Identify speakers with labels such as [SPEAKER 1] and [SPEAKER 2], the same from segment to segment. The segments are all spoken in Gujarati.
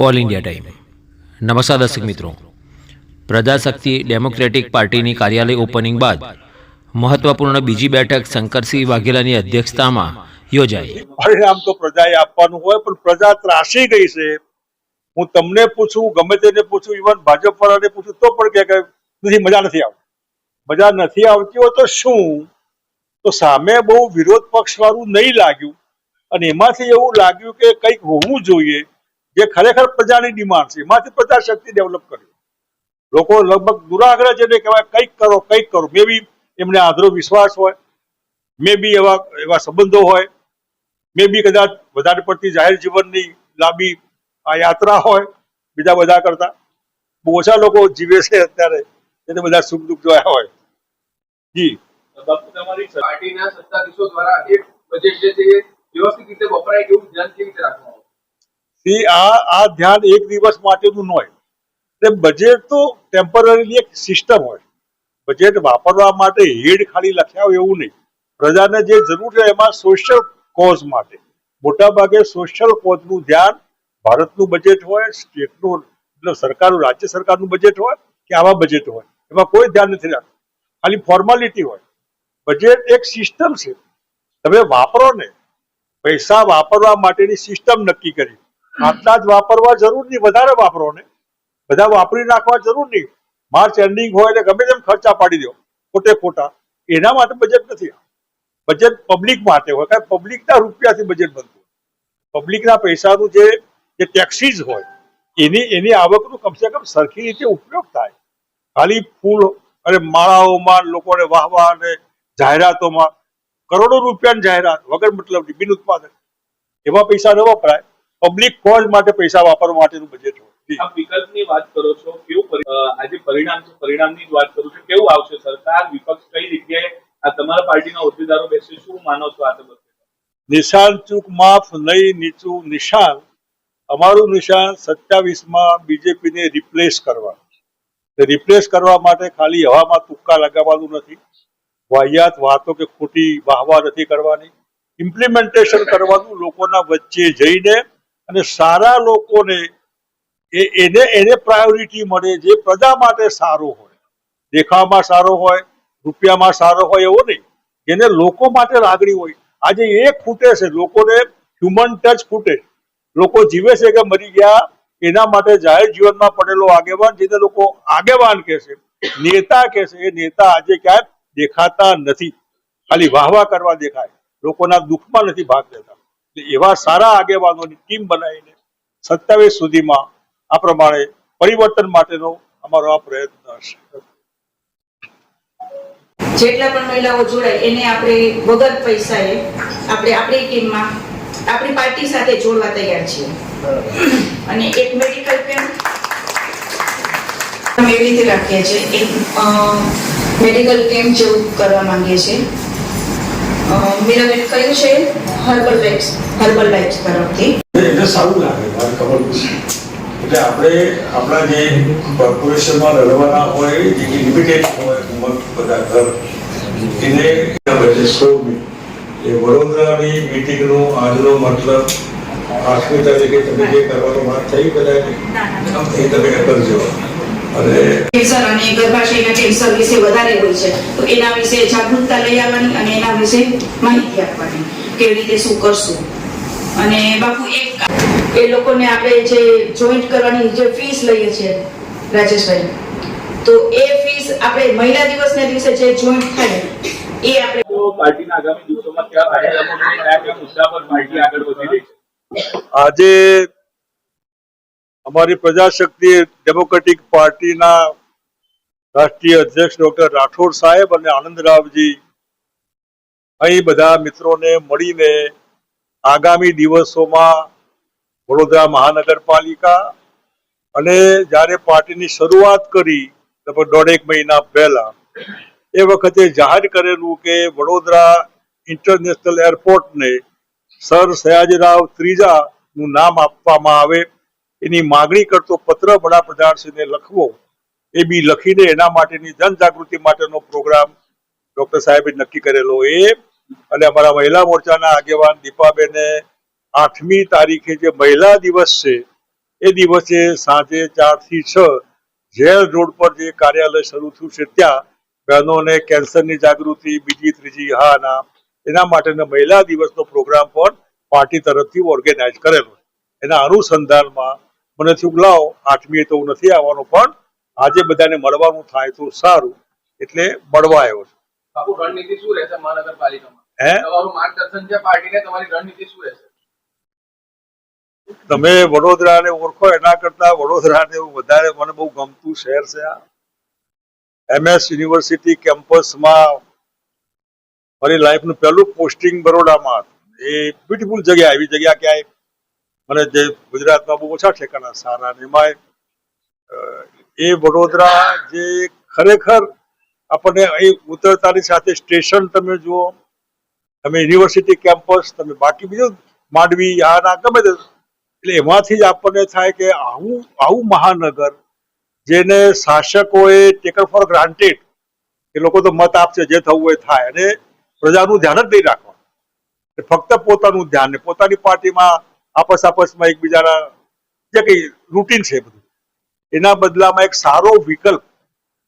[SPEAKER 1] ઓલ ઇન્ડિયા ટાઈમ નમસ્કાર દર્શક મિત્રો. પ્રજાશક્તિ ડેમોક્રેટિક પાર્ટીની કાર્યાલય ઓપનિંગ બાદ મહત્વપૂર્ણ બીજી બેઠક શંકરસિંહ વાઘેલાની અધ્યક્ષતામાં યોજાઈ.
[SPEAKER 2] પરિણામ તો પ્રજાએ આપવાનું હોય, પણ પ્રજા ત્રાસી ગઈ છે. હું તમને પૂછું, ગમે તેને પૂછું, ઇવન ભાજપ વાળાને પૂછું, તો પણ કે નથી, મજા નથી આવતી. મજા નથી આવતી હોય તો શું? તો સામે બહુ વિરોધ પક્ષ વાળું નહીં લાગ્યું. અને એમાંથી એવું લાગ્યું કે કંઈક હોવું જોઈએ. જે ખરેખર પ્રજાની ડિમાન્ડ છે, એમાંથી પ્રજા શક્તિ ડેવલપ કરી. લોકો લગભગ દુરાગ્રહ જેને કહેવાય, કંઈક કરો કંઈક કરો. મે બી એમને આધરો વિશ્વાસ હોય, મે બી એવા એવા સંબંધો હોય. મે બી કદાચ વધારે પડતી જાહેર જીવનની લાંબી આ યાત્રા હોય, બીજા બધા કરતા. બહુ ઓછા લોકો જીવે છે અત્યારે એને બધા સુખ દુઃખ જોયા હોય. જી.
[SPEAKER 3] તમારી પાર્ટીના સત્તાધીશો દ્વારા એક બજેટ જે છે વ્યવસ્થિત રીતે વપરાય એવું ધ્યાન કેવી રીતે રાખવામાં
[SPEAKER 2] સી આ આ ધ્યાન એક દિવસ માટેનું ન હોય. એટલે બજેટ તો ટેમ્પરરીલી એક સિસ્ટમ હોય. બજેટ વાપરવા માટે હેડ ખાલી લખ્યા હોય એવું નહીં. પ્રજાને જે જરૂર છે એમાં સોશિયલ કોઝ માટે. મોટા ભાગે સોશિયલ કોઝનું ધ્યાન ભારતનું બજેટ હોય, સ્ટેટનું, એટલે સરકારનું રાજ્ય સરકારનું બજેટ હોય કે આવા બજેટ હોય. એમાં કોઈ ધ્યાન નથી રાખતું. ખાલી ફોર્માલિટી હોય. બજેટ એક સિસ્ટમ છે. તમે વાપરો ને, પૈસા વાપરવા માટેની સિસ્ટમ નક્કી કરી. આટલા જ વાપરવા જરૂર નહીં, વધારે વાપરો ને. બધા વાપરી નાખવા જરૂર નહીં. માર્ચ એન્ડિંગ હોય એટલે ગમે તેમ ખર્ચા પાડી દો ખોટે ખોટા એના માટે બજેટ નથી. બજેટ પબ્લિક માટે હોય, કારણ પબ્લિકના રૂપિયાથી બજેટ બનતું પબ્લિકના પૈસાનું જે જે ટેક્સીસ હોય, એની એની આવકનું કમસે કમ સરખી રીતે ઉપયોગ થાય. ખાલી ફૂલ અને માળાઓમાં લોકોને વાહવા અને જાહેરાતોમાં કરોડો રૂપિયાની જાહેરાત વગર મતલબ બિન ઉત્પાદન. એવા પૈસા ન વપરાય. પબ્લિક કોઝ માટે પૈસા વાપરવા માટેનું બજેટ હોય.
[SPEAKER 3] આપ વિકલ્પની વાત કરો છો કેવું આજે પરિણામ છે પરિણામની વાત કરું છું કેવું આવશે? સરકાર વિપક્ષ કઈ જગ્યાએ આ તમારા પાર્ટીના હોદ્દેદારો બેસે? શું માનો છો આ તબક્કે?
[SPEAKER 2] નિશાન ચૂક માફ નહીં નીચું નિશાન. અમારું નિશાન સત્યાવીસમાં બીજેપીને રિપ્લેસ કરવા રિપ્લેસ કરવા માટે ખાલી હવામાં તુક્કા લગાવવાનું નથી. વાહિયાત વાતો કે ખોટી વાહવા નથી કરવાની. ઇમ્પ્લિમેન્ટેશન કરવાનું લોકોના વચ્ચે જઈને અને સારા લોકોને એ એને એને પ્રાયોરિટી મળે જે પ્રજા માટે સારો હોય. દેખાવમાં સારો હોય, રૂપિયામાં સારો હોય એવો નહીં. જેને લોકો માટે લાગણી હોય. આજે એ ખૂટે છે, લોકોને હ્યુમન ટચ ખૂટે. લોકો જીવે છે કે મરી ગયા, એના માટે જાહેર જીવનમાં પડેલો આગેવાન, જેને લોકો આગેવાન કહે છે, નેતા કહે છે, એ નેતા આજે ક્યાંય દેખાતા નથી. ખાલી વાહવા કરવા દેખાય. લોકોના દુઃખમાં નથી ભાગ લેતા. એવા સારા આગેવાનોની ટીમ બનાવીને સત્યાવીસ સુધીમાં આ પ્રમાણે પરિવર્તન માટેનો અમારો આ પ્રયત્ન હશે.
[SPEAKER 4] જેટલા પણ મહિલાઓ જોડાય એને આપણે વગર પૈસાએ આપણે આપણી ટીમમાં આપણી પાર્ટી સાથે જોડવા તૈયાર છીએ. અને એક મેડિકલ કેમ્પ અમે એવી રીતે રાખીએ છીએ. એક મેડિકલ કેમ્પ જેવું કરવા માંગીએ છીએ. મીરાબેન કયું છે, હર્બલ લાઈફ હર્બલ લાઈફ તરફથી
[SPEAKER 5] એટલે સારું લાગે મારે ખબર નથી. એટલે આપણે આપણા જે કોર્પોરેશનમાં લડવાના હોય જે લિમિટેડ હોય ઉંમર બધા ઘર એને એ વડોદરાની મિટિંગનો આજનો મતલબ આઠમી તારીખે તમે જે કરવાનો વાત થઈ કદાચ એ તમે કરજો.
[SPEAKER 4] કેન્સર અને ગર્ભાશયના કેન્સર વિશે વધારે હોય છે તો એના વિશે જાગૃતતા લઈ આવવાની અને એના વિશે માહિતી આપવાની કેવી રીતે શું કરશું. અને બાપુ એક એ લોકોને આપણે જે જોઈન્ટ કરવાની જે ફીસ લઈએ છીએ રાજેશભાઈ તો એ ફીસ આપણે મહિલા દિવસને દિવસે જે જોઈન્ટ થાય એ આપણે
[SPEAKER 3] પાર્ટીના આગામી દિવસોમાં કયા કાર્યક્રમો કયા કયા મુદ્દા પર પાર્ટી આગળ વધી રહી છે?
[SPEAKER 2] આજે અમારી પ્રજાશક્તિ ડેમોક્રેટિક પાર્ટીના રાષ્ટ્રીય અધ્યક્ષ ડોક્ટર રાઠોડ સાહેબ અને આનંદરાવજી અહીં બધા મિત્રોને મળીને આગામી દિવસોમાં વડોદરા મહાનગરપાલિકા અને જ્યારે પાર્ટીની શરૂઆત કરી, લગભગ દોઢેક મહિના પહેલા, એ વખતે જાહેર કરેલું કે વડોદરા ઇન્ટરનેશનલ એરપોર્ટને સર સયાજીરાવ ત્રીજા નું નામ આપવામાં આવે, એની માગણી કરતો પત્ર વડાપ્રધાનશ્રીને લખવો, એ બી લખીને એના માટેની જનજાગૃતિ માટેનો પ્રોગ્રામ ડોક્ટર સાહેબે નક્કી કરેલો. એ અને અમારા મહિલા મોરચાના આગેવાન દીપાબેને આઠમી તારીખે જે મહિલા દિવસ છે, એ દિવસે સાંજે ચારથી છ ઝેલ રોડ પર જે કાર્યાલય શરૂ થયું છે, ત્યાં બહેનોને કેન્સરની જાગૃતિ, બીજી, ત્રીજી, હા, ના, એના માટેનો મહિલા દિવસનો પ્રોગ્રામ પણ પાર્ટી તરફથી ઓર્ગેનાઇઝ કરેલો એના અનુસંધાનમાં મને થયું લાવો, આઠમીએ તો નથી આવવાનો, પણ આજે બધાને મળવાનું થાય તો સારું, એટલે મળવા આવ્યો છું.
[SPEAKER 6] રણનીતિ શું રહેશે મહાનગરપાલિકામાં?
[SPEAKER 2] હે?
[SPEAKER 6] તમારું માર્ગદર્શન છે પાર્ટીને તમારી રણનીતિ શું રહેશે?
[SPEAKER 2] તમે વડોદરાને ઓળખો એના કરતા વડોદરાને વધારે મને બહુ ગમતું શહેર છે આ. એમએસ યુનિવર્સિટી કેમ્પસમાં મારી લાઈફનું પહેલું પોસ્ટિંગ બરોડામાં એ બ્યુટીફુલ જગ્યા એવી જગ્યા ક્યાંય મને જે ગુજરાતમાં બહુ ઓછા ઠેકાણા સારા ને એમાં એ વડોદરા જે ખરેખર આપણને અહીં ઉતરતાની સાથે સ્ટેશન તમે જુઓ તમે યુનિવર્સિટી કેમ્પસ તમે બાકી બીજું માંડવી આ ના ગમે તે. એટલે એમાંથી જ આપણને થાય કે આવું આવું મહાનગર જેને શાસકોએ ટેકન ફોર ગ્રાન્ટેડ એ લોકો તો મત આપશે, જે થવું હોય થાય. અને પ્રજાનું ધ્યાન જ નહીં રાખવાનું. ફક્ત પોતાનું ધ્યાન ને પોતાની પાર્ટીમાં આપસ આપસમાં એકબીજાના જે કઈ રૂટીન છે બધું. એના બદલામાં એક સારો વિકલ્પ,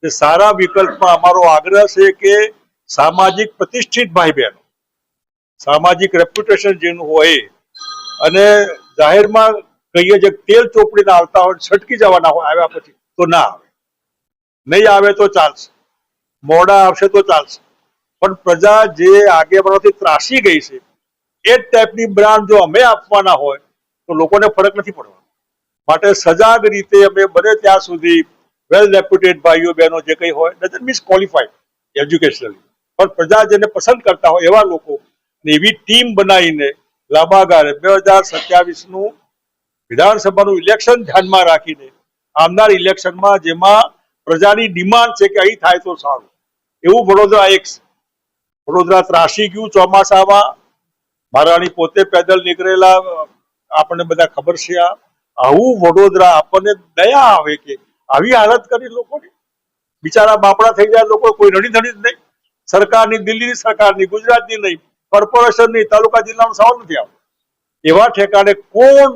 [SPEAKER 2] એ સારા વિકલ્પમાં અમારો આગ્રહ છે કે સામાજિક પ્રતિષ્ઠિત ભાઈ બહેનો સામાજિક રેપ્યુટેશન જેનું હોય અને જાહેરમાં કહીએ જે તેલ ચોપડીને આવતા હોય, છટકી જવાના હોય, આવ્યા પછી તો ના આવે. નહીં આવે તો ચાલશે. મોડા આવશે તો ચાલશે. પણ પ્રજા જે આગેવાનોથી ત્રાસી ગઈ છે, એ જ ટાઈપની બ્રાન્ડ જો અમે આપવાના હોય, તો લોકોને ફરક નથી પડવાનો. માટે સજાગ રીતે અમે બને ત્યાં સુધી વેલ રેપ્યુટેડ ભાઈઓ, બહેનો જે કંઈ હોય ડઝન્ટ મીન્સ ક્વોલિફાઈડ એજ્યુકેશનલી પણ પ્રજા જેને પસંદ કરતા હોય એવા લોકો એવી ટીમ બનાવીને લાંબા ગાળે બે હજાર સત્યાવીસનું વિધાનસભાનું ઇલેક્શન ધ્યાનમાં રાખીને આવનાર ઇલેક્શનમાં જેમાં પ્રજાની ડિમાન્ડ છે કે અહીં થાય તો સારું. એવું વડોદરા એક વડોદરા ત્રાસી ગયું ચોમાસામાં. મહારાણી પોતે પેદલ નીકળેલા, આપણને બધા ખબર છે આવું વડોદરા આપણને દયા આવે કે આવી હાલત કરી લોકોની. બિચારા બાપડા થઈ ગયા લોકો, કોઈ રડી ધડી જ નહીં. સરકારની દિલ્હીની સરકારની, ગુજરાતની નહીં. કોર્પોરેશનની તાલુકા જિલ્લાનો સવાલ નથી આવતો. એવા ઠેકાણે કોણ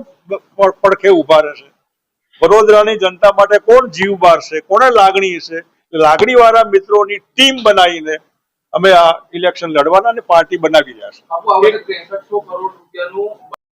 [SPEAKER 2] પડખે ઊભા રહેશે? વડોદરાની જનતા માટે કોણ જીવ બારશે? કોને લાગણી છે લાગણી વાળા મિત્રોની ટીમ બનાવીને અમે આ ઇલેક્શન લડવાના અને પાર્ટી બનાવી રહ્યા છે